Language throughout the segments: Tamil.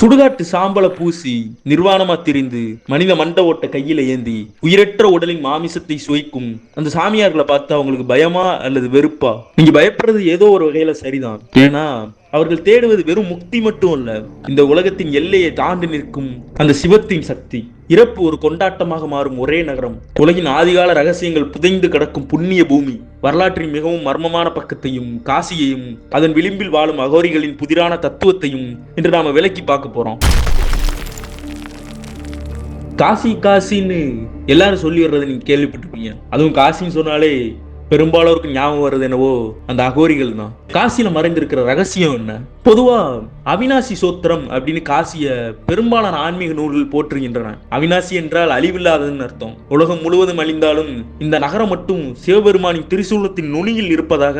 சுடுகாட்டு சாம்பல பூசி நிர்வாணமா திரிந்து மனித மண்ட ஓட்ட கையில ஏந்தி உயிரற்ற உடலின் மாமிசத்தை சுவைக்கும் அந்த சாமியார்களை பார்த்து அவங்களுக்கு பயமா அல்லது வெறுப்பா? நீங்க பயப்படுறது ஏதோ ஒரு வகையில சரிதான். ஏன்னா அவர்கள் தேடுவது வெறும் முக்தி மட்டும் அல்ல இந்த உலகத்தின் எல்லையை தாண்டி நிற்கும் அந்த சிவத்தின் சக்தி. இறப்பு ஒரு கொண்டாட்டமாக மாறும் ஒரே நகரம். உலகின் ஆதிகால ரகசியங்கள் புதைந்து கிடக்கும் புண்ணிய பூமி. வரலாற்றின் மிகவும் மர்மமான பக்கத்தையும் காசியையும் அதன் விளிம்பில் வாழும் அகோரிகளின் புதிரான தத்துவத்தையும் இன்று நாம விலக்கி பார்க்க போறோம். காசி காசின்னு எல்லாரும் சொல்லி வர்றதை நீங்க கேள்விப்பட்டிருப்பீங்க. அதுவும் காசின்னு சொன்னாலே பெரும்பாலோருக்கு ஞாபகம் வருது என்னவோ அந்த அகோரிகள் தான். காசியில மறைந்திருக்கிற ரகசியம் என்ன? பொதுவா அவினாசி சோத்திரம் அப்படின்னு காசிய பெரும்பாலான ஆன்மீக நூல்கள் போற்றுகின்றன. அவினாசி என்றால் அழிவில்லாததுன்னு அர்த்தம். உலகம் முழுவதும் அழிந்தாலும் இந்த நகரம் மட்டும் சிவபெருமானின் திரிசூலத்தின் நுனியில் இருப்பதாக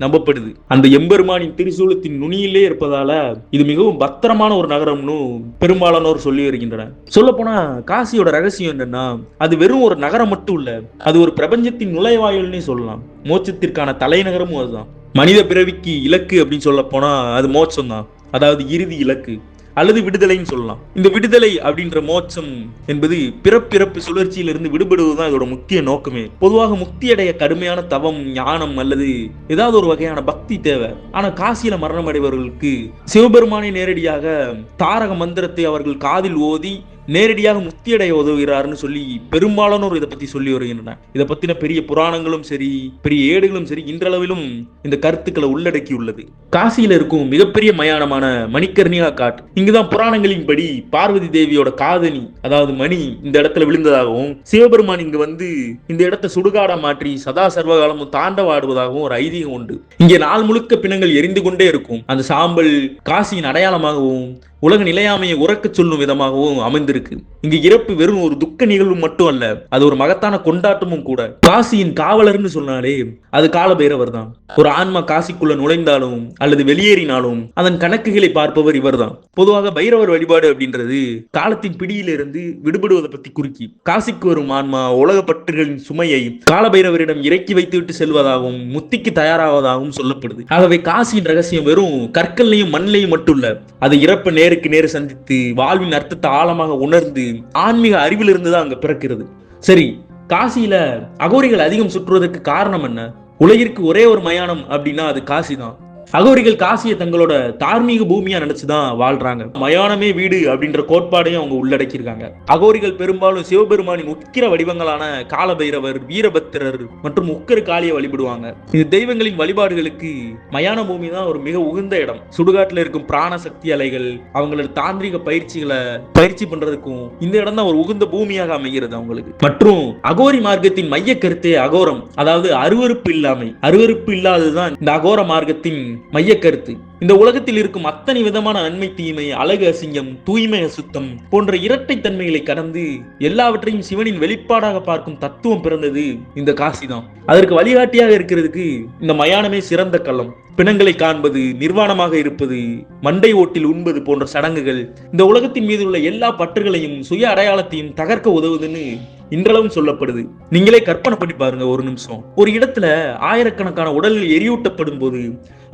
நம்பப்படுது. அந்த எம்பெருமானின் திரிசூலத்தின் நுனியிலே இருப்பதால இது மிகவும் பத்திரமான ஒரு நகரம்னு பெரும்பாலானோர் சொல்லி வருகின்றனர். சொல்ல போனா காசியோட ரகசியம் என்னன்னா அது வெறும் ஒரு நகரம் மட்டும் இல்ல அது ஒரு பிரபஞ்சத்தின் நுழைவாயில்னே சொல்லலாம். மோட்சத்திற்கான தலைநகரமும் அதுதான். மனித பிறவிக்கு இலக்கு அப்படின்னு சொல்ல போனா அது மோட்சம் தான் அதாவது இறுதி இலக்கு. அல்லது விடுதலைன்னு சொல்லலாம். இந்த விடுதலை அப்படின்ற மோட்சம் என்பது பிறப்பிறப்பு சுழற்சியிலிருந்து விடுபடுவதுதான் இதோட முக்கிய நோக்கமே. பொதுவாக முக்தி அடைய கடுமையான தவம் ஞானம் அல்லது ஏதாவது ஒரு வகையான பக்தி தேவை. ஆனா காசியில மரணம் அடைபவர்களுக்கு சிவபெருமானை நேரடியாக தாரக மந்திரத்தை அவர்கள் காதில் ஓதி நேரடியாக முக்தியடைய உதவுகிறார்னு சொல்லி பெரும்பாலானோர் இதை பத்தி சொல்லி வருகின்றன இதை பத்தின பெரிய புராணங்களும் சரி பெரிய ஏடுகளும் சரி இன்றளவிலும் இந்த கருத்துக்களை உள்ளடக்கி உள்ளது காசியில இருக்கும் மிகப்பெரிய மயானமான மணிக்கர்ணிகா காட் இங்குதான் புராணங்களின்படி பார்வதி தேவியோட காதணி அதாவது மணி இந்த இடத்துல விழுந்ததாகவும் சிவபெருமான் இங்கு வந்து இந்த இடத்தை சுடுகாடா மாற்றி சதா சர்வகாலமும் தாண்டவாடுவதாகவும் ஒரு ஐதீகம் உண்டு. இங்கே நாள் முழுக்க பிணங்கள் எரிந்து கொண்டே இருக்கும். அந்த சாம்பல் காசியின் அடையாளமாகவும் உலக நிலையாமையை உறக்கச் சொல்லும் விதமாகவும் அமைந்திருக்கு. இங்கு இறப்பு வெறும் ஒரு துக்க நிகழ்வு மட்டும் அல்ல அது ஒரு மகத்தான கொண்டாட்டமும் கூட. காசியின் காவலர்னு சொன்னாலே அது காலபைரவர் தான் ஒரு ஆன்மா காசிக்குள்ள நுழைந்தாலும் அல்லது வெளியேறினாலும் அதன் கணக்குகளை பார்ப்பவர் இவர்தான். பொதுவாக பைரவர் வழிபாடு அப்படின்றது காலத்தின் பிடியிலிருந்து விடுபடுவதை பத்தி குறிக்கி. காசிக்கு வரும் ஆன்மா உலக பற்றுகளின் சுமையை காலபைரவரிடம் இறக்கி வைத்துவிட்டு செல்வதாகவும் முத்திக்கு தயாராவதாகவும் சொல்லப்படுது. ஆகவே காசியின் ரகசியம் வெறும் கற்கல்லையும் மண்ணிலையும் மட்டும் இல்ல அது இறப்ப நேருக்கு நேரு சந்தித்து வாழ்வின் அர்த்தத்தை ஆழமாக உணர்ந்து ஆன்மீக அறிவிலிருந்து தான் அங்க பிறக்கிறது. சரி காசியில அகோரிகள் அதிகம் சுற்றுவதற்கு காரணம் என்ன? உலகிற்கு ஒரே ஒரு மயானம் அப்படின்னா அது காசி தான் அகோரிகள் காசியை தங்களோட தார்மீக பூமியா நினைச்சுதான் வாழ்றாங்க. மயானமே வீடு அப்படின்ற கோட்பாடையும் அவங்க உள்ளடக்கியிருக்காங்க. அகோரிகள் பெரும்பாலும் சிவபெருமானின் உக்கிர வடிவங்களான காலபைரவர் வீரபத்திரர் மற்றும் உக்கர காளியை வழிபடுவாங்க. இது தெய்வங்களின் வழிபாடுகளுக்கு மயான பூமி தான் ஒரு மிக உகந்த இடம். சுடுகாட்டுல இருக்கும் பிராண சக்தி அலைகள் அவங்களோட தாந்திரிக பயிற்சிகளை பயிற்சி பண்றதுக்கும் இந்த இடம் தான் ஒரு உகந்த பூமியாக அமைகிறது அவங்களுக்கு. மற்றும் அகோரி மார்க்கத்தின் மைய கருத்தே அகோரம் அதாவது அருவருப்பு இல்லாமை. அருவருப்பு இல்லாததுதான் இந்த அகோர மார்க்கத்தின் மைய கருத்து இந்த உலகத்தில் இருக்கும் அத்தனை விதமான நன்மை தீமை அழகு அசிங்கம் தூய்மை அசுத்தம் போன்ற இரட்டை தன்மைகளை கடந்து எல்லாவற்றையும் சிவனின் வெளிப்பாடாக பார்க்கும் தத்துவம் பிறந்தது இந்த காசிதான் அதற்கு வழிகாட்டியாக இருக்கிறதுக்கு இந்த மயானமே சிறந்த களம். பிணங்களை காண்பது நிர்வாணமாக இருப்பது மண்டை ஓட்டில் உண்பது போன்ற சடங்குகள் இந்த உலகத்தின் மீது உள்ள எல்லா பற்றுகளையும் சுய அடையாளத்தையும் தகர்க்க உதவுதுன்னு இன்றளவும் சொல்லப்படுது. நீங்களே கற்பனை பண்ணி பாருங்க ஒரு நிமிஷம். ஒரு இடத்துல ஆயிரக்கணக்கான உடல்கள் எரியூட்டப்படும் போது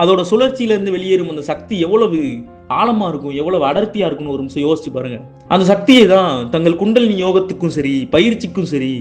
அதோட சுழற்சியிலிருந்து வெளியேறும் அந்த சக்தி எவ்வளவு ஆழமா இருக்கும் எவ்வளவு அடர்த்தியா இருக்கும்னு ஒரு நிமிஷம் யோசிச்சு பாருங்க. அந்த சக்தியை தான் தங்கள் குண்டலினி யோகத்துக்கும் சரி பயிற்சிக்கும் சரி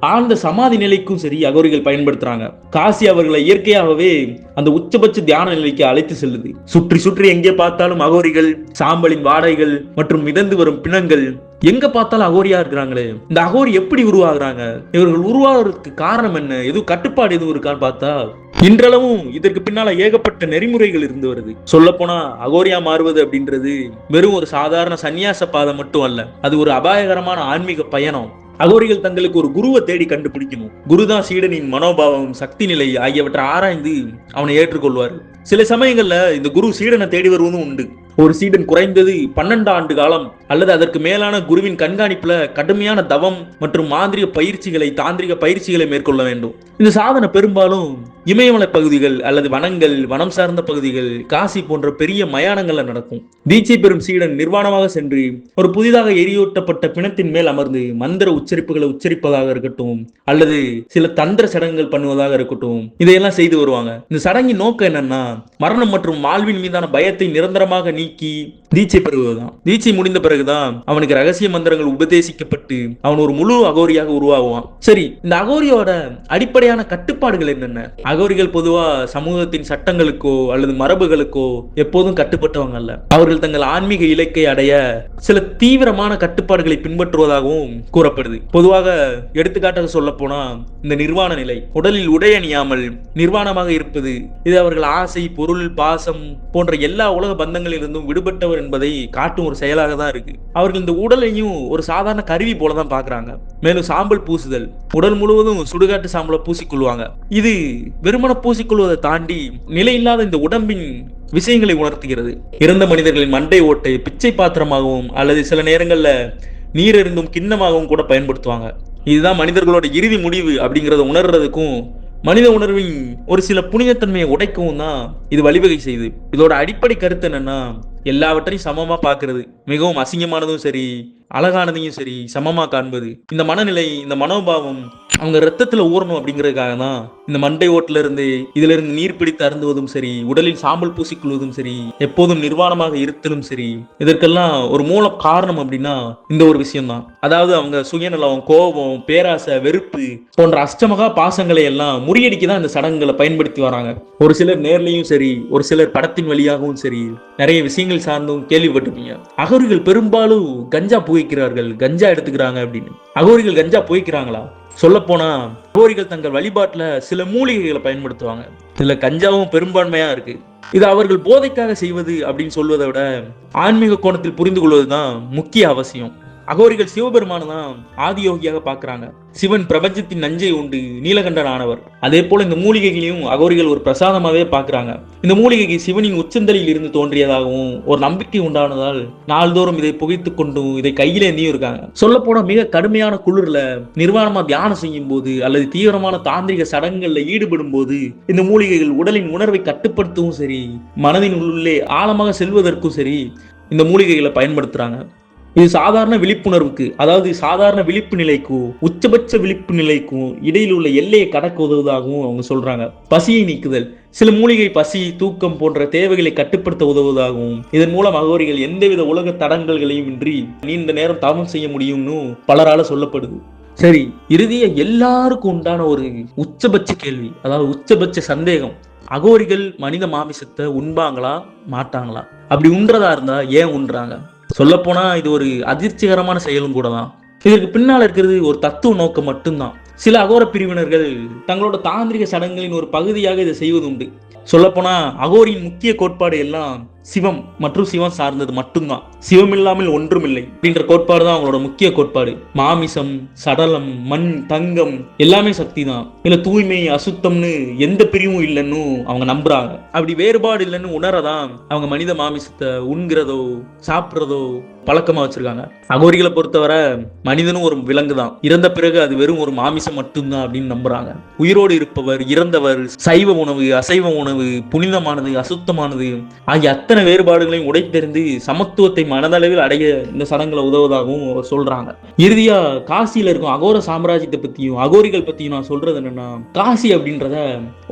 ஆழ்ந்த சமாதி நிலைக்கும் சரி அகோரிகள் பயன்படுத்துறாங்க. காசி அவர்களை இயற்கையாகவே அந்த உச்சபட்ச தியான நிலைக்கு அழைத்து செல்லுது. சுற்றி சுற்றி எங்கே பார்த்தாலும் அகோரிகள் சாம்பலின் வாடைகள் மற்றும் மிதந்து வரும் பிணங்கள். எங்க பார்த்தாலும் அகோரியா இருக்கிறாங்களே. இந்த அகோரி எப்படி உருவாகுறாங்க? இவர்கள் உருவாகிறதுக்கு காரணம் என்ன? எதுவும் கட்டுப்பாடு எதுவும் இருக்கான்னு பார்த்தா இன்றளவும் இதற்கு பின்னால ஏகப்பட்ட நெறிமுறைகள் இருந்து வருது. சொல்ல போனா அகோரியா மாறுவது அப்படின்றது வெறும் ஒரு சாதாரண சந்நியாச பாதை மட்டும் அல்ல. அது ஒரு அபாயகரமான ஆன்மீக பயணம். அகோரிகள் தங்களுக்கு ஒரு குருவை தேடி கண்டுபிடிக்கணும். குருதான் சீடனின் மனோபாவம் சக்தி நிலை ஆகியவற்றை ஆராய்ந்து அவனை ஏற்றுக்கொள்வார் சில சமயங்கள்ல இந்த குரு சீடனை தேடி வருவதும் உண்டு. ஒரு சீடன் குறைந்தது பன்னெண்டு ஆண்டு காலம் அல்லது அதற்கு மேலான குருவின் கண்காணிப்புல கடுமையான தவம் மற்றும் மாந்திரிக பயிற்சிகளை தாந்திரிக பயிற்சிகளை மேற்கொள்ள வேண்டும். இந்த சாதனை பெரும்பாலும் இமயமலை பகுதிகள் அல்லது வனங்கள் வனம் சார்ந்த பகுதிகள் காசி போன்ற பெரிய மயானங்கள்ல நடக்கும். தீட்சை பெறும் சீடன் நிர்வாணமாக சென்று ஒரு புதிதாக எரியூட்டப்பட்ட பிணத்தின் மேல் அமர்ந்து மந்திர உச்சரிப்புகளை உச்சரிப்பதாக இருக்கட்டும் அல்லது சில தந்திர சடங்குகள் பண்ணுவதாக இருக்கட்டும் இதையெல்லாம் செய்து வருவாங்க. இந்த சடங்கின் நோக்கம் என்னன்னா மரணம் மற்றும் வாழ்வின் மீதான பயத்தை நிரந்தரமாக நீ की தீட்சை பெறுவதுதான். தீட்சை முடிந்த பிறகுதான் அவனுக்கு ரகசிய மந்திரங்கள் உபதேசிக்கப்பட்டு அவன் ஒரு முழு அகோரியாக உருவாகுவான். சரி இந்த அகோரியோட அடிப்படையான கட்டுப்பாடுகள் என்னென்ன? அகோரிகள் பொதுவா சமூகத்தின் சட்டங்களுக்கோ அல்லது மரபுகளுக்கோ எப்போதும் கட்டுப்பட்டவங்க அல்ல அவர்கள் தங்கள் ஆன்மீக இலக்கை அடைய சில தீவிரமான கட்டுப்பாடுகளை பின்பற்றுவதாகவும் கூறப்படுது. பொதுவாக எடுத்துக்காட்டாக சொல்ல போனா இந்த நிர்வாண நிலை. உடலில் உடை அணியாமல் நிர்வாணமாக இருப்பது இது அவர்கள் ஆசை பொருள் பாசம் போன்ற எல்லா உலக பந்தங்களிலிருந்தும் விடுபட்டவர் என்பதை காட்டும் ஒரு செயலாக தான் இருக்கு. அவர்கள் இந்த உடலையும் ஒரு சாதாரண கருவி போல தான் பாக்குறாங்க மேலும் சாம்பல் பூசுதல் உடல் முழுவதும் சுடுகாட்டு சாம்பலை பூசிக்கொள்வாங்க. இது வெறுமன பூசிக்கொள்வதை தாண்டி நிலை இல்லாத இந்த உடம்பின் விஷயங்களை உணர்த்துகிறது. இறந்த மனிதர்களின் மண்டை ஓட்டை பிச்சை பாத்திரமாகவும் அல்லது சில நேரங்களில் நீர் இருந்தும் கிண்ணமாகவும் கூட பயன்படுத்துவாங்க. இதுதான் மனிதர்களோட இறுதி முடிவு அப்படிங்கறத உணர்றதுக்கும் மனித உணர்வின் ஒரு சில புனிதத்தன்மையை உடைக்கவும் தான் இது வழிவகை செய்யுது இதோட அடிப்படை கருத்து என்னன்னா எல்லாவற்றையும் சமமாக பார்க்குறது. மிகவும் அசிங்கமானதும் சரி. அழகானதையும் சரி சமமா காண்பது. இந்த மனநிலை இந்த மனோபாவம் அவங்க ரத்தத்துல ஊறணும் அப்படிங்கிறதுக்காக தான் இந்த மண்டை ஓட்டுல இருந்து இதுல இருந்து நீர் பிடித்து அருந்துவதும் சரி உடலில் சாம்பல் பூசிக்கொள்வதும் சரி எப்போதும் நிர்வாணமாக இருத்தலும் சரி இதற்கெல்லாம் ஒரு மூல காரணம் அப்படின்னா இந்த ஒரு விஷயம் தான் அதாவது அவங்க சுயநலம் கோபம் பேராசை வெறுப்பு போன்ற அஷ்டமகா பாசங்களை எல்லாம் முறியடிக்க தான் இந்த சடங்குகளை பயன்படுத்தி வராங்க. ஒரு சிலர் நேர்லையும் சரி ஒரு சிலர் படத்தின் வழியாகவும் சரி நிறைய விஷயங்கள் சார்ந்தும் கேள்விப்பட்டிருப்பீங்க. அகர்கள் பெரும்பாலும் கஞ்சா புகைக்கிறார்கள் கஞ்சா எடுத்துக்கிறாங்க அப்படின்னு. அகோரிகள் கஞ்சா புகைக்கிறாங்களா சொல்ல போனா அகோரிகள் தங்கள் வழிபாட்டுல சில மூலிகைகளை பயன்படுத்துவாங்க. இதுல கஞ்சாவும் பெரும்பான்மையா இருக்கு. இது அவர்கள் போதைக்காக செய்வது அப்படின்னு சொல்வதை விட ஆன்மீக கோணத்தில் புரிந்து கொள்வதுதான் முக்கிய அவசியம். அகோரிகள் சிவபெருமான தான் ஆதியோகியாக பார்க்குறாங்க. சிவன் பிரபஞ்சத்தின் நஞ்சை உண்டு நீலகண்டன் ஆனவர் அதே போல இந்த மூலிகைகளையும் அகோரிகள் ஒரு பிரசாதமாவே பார்க்கறாங்க. இந்த மூலிகைக்கு சிவனின் உச்சந்தலையில் இருந்து தோன்றியதாகவும் ஒரு நம்பிக்கை உண்டானதால் நாள்தோறும் இதை புகைத்துக் கொண்டும் இதை கையில ஏந்தியும் இருக்காங்க. சொல்ல மிக கடுமையான குளிர்ல நிர்வாணமா தியானம் செய்யும் போது அல்லது தீவிரமான தாந்திரிக சடங்குகள்ல ஈடுபடும் போது இந்த மூலிகைகள் உடலின் உணர்வை கட்டுப்படுத்தவும் சரி மனதின் உள்ளே ஆழமாக செல்வதற்கும் சரி இந்த மூலிகைகளை பயன்படுத்துறாங்க. இது சாதாரண விழிப்புணர்வுக்கு அதாவது சாதாரண விழிப்பு நிலைக்கும் உச்சபட்ச விழிப்பு நிலைக்கும் இடையில் உள்ள எல்லையை கடக்க உதவுவதாகவும் அவங்க சொல்றாங்க. பசியை நீக்குதல். சில மூலிகை பசி தூக்கம் போன்ற தேவைகளை கட்டுப்படுத்த உதவுவதாகவும் இதன் மூலம் அகோரிகள் எந்தவித உலக தடங்கல்களையும் இன்றி நீண்ட நேரம் தவம் செய்ய முடியும்னு பலரால சொல்லப்படுது. சரி இறுதிய எல்லாருக்கும் உண்டான ஒரு உச்சபட்ச கேள்வி அதாவது உச்சபட்ச சந்தேகம். அகோரிகள் மனித மாமிசத்தை உண்பாங்களா மாட்டாங்களா? அப்படி உண்றதா இருந்தா ஏன் உண்றாங்க? சொல்லப்போனா இது ஒரு அதிர்ச்சிகரமான செயலும் கூட தான் இதற்கு பின்னால் இருக்கிறது ஒரு தத்துவ நோக்கம் மட்டும்தான். சில அகோர பிரிவினர்கள் தங்களோட தாந்திரிக சடங்குகளின் ஒரு பகுதியாக இதை செய்வது உண்டு சொல்லப்போனா அகோரியின் முக்கிய கோட்பாடு எல்லாம் சிவம் மற்றும் சிவம் சார்ந்தது மட்டும்தான். சிவம் இல்லாமல் ஒன்றுமில்லை. அப்படின்ற கோட்பாடு தான் அவங்களோட முக்கிய கோட்பாடு. மாமிசம் சடலம் மண் தங்கம் எல்லாமே சக்தி தான் இல்ல தூய்மை அசுத்தம்னு எந்த பிரிவும் இல்லைன்னு அவங்க நம்புறாங்க. அப்படி வேறுபாடு இல்லைன்னு உணரதான் அவங்க மனித மாமிசத்தை உண்கிறதோ சாப்பிட்றதோ பழக்கமா வச்சிருக்காங்க. அகோரிகளை பொறுத்தவரை மனிதனும் ஒரு விலங்கு தான் இறந்த பிறகு அது வெறும் ஒரு மாமிசம் மட்டும்தான் அப்படின்னு நம்புறாங்க. உயிரோடு இருப்பவர் இறந்தவர் சைவ உணவு அசைவ உணவு புனிதமானது அசுத்தமானது ஆகிய அத்தனை வேறுபாடுகளையும் உடைத்தெறிந்து சமத்துவத்தை மனதளவில் அடைய இந்த சடங்குல உதவுவதாகவும் அவர் சொல்றாங்க. இறுதியா காசியில இருக்கும் அகோர சாம்ராஜ்யத்தை பத்தியும் அகோரிகள் பத்தியும் நான் சொல்றது என்னன்னா காசி அப்படின்றத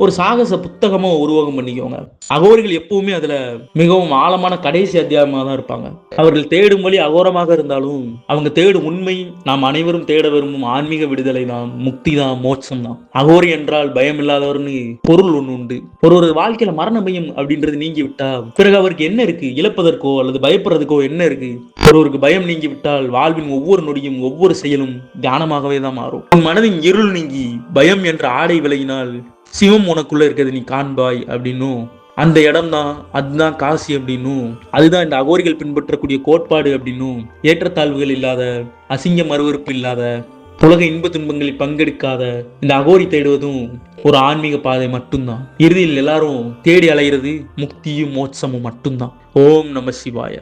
ஒரு சாகச புத்தகமா உருவகம் பண்ணிக்கோங்க. அகோரிகள் எப்பவுமே அதுல மிகவும் ஆழமான கடைசி அத்தியாயமா தான் இருப்பாங்க. அவர்கள் தேடும் வழி அகோரமாக இருந்தாலும் அவங்க தேடும் உண்மை நாம் அனைவரும் தேட விரும்பும் ஆன்மீக விடுதலை தான் முக்தி தான் மோட்சம் தான். அகோரி என்றால் பயம் இல்லாதவர்னு பொருள் ஒண்ணு உண்டு. ஒரு ஒரு வாழ்க்கையில மரண பயம் அப்படின்றது நீங்கி விட்டா பிறகு அவருக்கு என்ன இருக்கு? இழப்பதற்கோ அல்லது பயப்படுறதுக்கோ என்ன இருக்கு? ஒருவருக்கு பயம் நீங்கி விட்டால் வாழ்வின் ஒவ்வொரு நொடியும் ஒவ்வொரு செயலும் தியானமாகவே தான் மாறும். உன் மனதின் இருள் நீங்கி பயம் என்ற ஆடை விலகினால் சிவம் உனக்குள்ள இருக்கிறது நீ காண்பாய் அப்படின்னும் அந்த இடம் தான் அதுதான் காசி அப்படின்னும். அதுதான் இந்த அகோரிகள் பின்பற்றக்கூடிய கோட்பாடு அப்படின்னும். ஏற்றத்தாழ்வுகள் இல்லாத அசிங்க மறுவறுப்பு இல்லாத உலக இன்ப துன்பங்களில் பங்கெடுக்காத இந்த அகோரி தேடுவதும் ஒரு ஆன்மீக பாதை மட்டும்தான். இறுதியில் எல்லாரும் தேடி அலைகிறது முக்தியும் மோட்சமும் மட்டும்தான். ஓம் நம சிவாய.